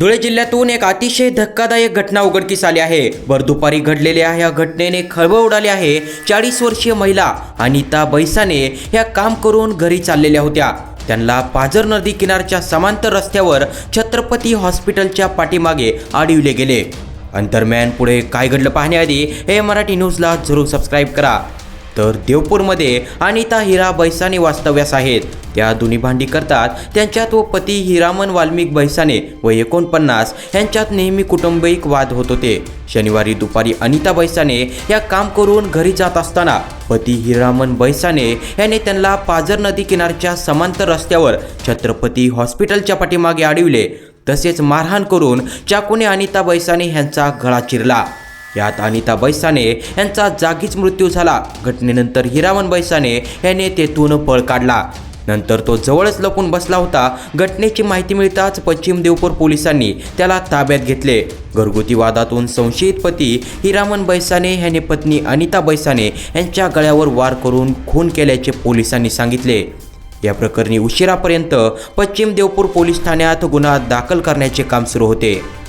धुळे जिल्ह्यातून एक अतिशय धक्कादायक घटना उघडकीस आली आहे. भर दुपारी घडलेल्या या घटनेने खळबळ उडाली आहे. चाळीस वर्षीय महिला अनिता बैसाने या काम करून घरी चाललेल्या होत्या. त्यांना पाझर नदी किनारच्या समांतर रस्त्यावर छत्रपती हॉस्पिटलच्या पाठीमागे अडविले गेले. अंतरम्यान पुढे काय घडलं पाहण्याआधी हे मराठी न्यूजला जरूर सबस्क्राईब करा. तर देवपूरमध्ये अनिता हिरा बैसाने वास्तव्यास आहेत. त्या दोन्ही भांडी करतात. त्यांच्यात व पती हिरामन वाल्मिक बैसाने व एकोणपन्नास यांच्यात नेहमी कुटुंबिक वाद होत होते. शनिवारी दुपारी अनिता बैसाने या काम करून घरी जात असताना पती हिरामन बैसाने याने त्यांना पाझर नदी किनारच्या समांतर रस्त्यावर छत्रपती हॉस्पिटलच्या पाठीमागे अडविले तसेच मारहाण करून चाकूने अनिता बैसाने यांचा गळा चिरला. यात अनिता बैसाने यांचा जागीच मृत्यू झाला. घटनेनंतर हिरामन बैसाने याने तेथून पळ काढला. नंतर तो जवळच लपून बसला होता. घटनेची माहिती मिळताच पश्चिम देवपूर पोलिसांनी त्याला ताब्यात घेतले. घरगुती वादातून संशयित पती हिरामन बैसाने ह्याने पत्नी अनिता बैसाने यांच्या गळ्यावर वार करून खून केल्याचे पोलिसांनी सांगितले. या प्रकरणी उशिरापर्यंत पश्चिम देवपूर पोलीस ठाण्यात गुन्हा दाखल करण्याचे काम सुरू होते.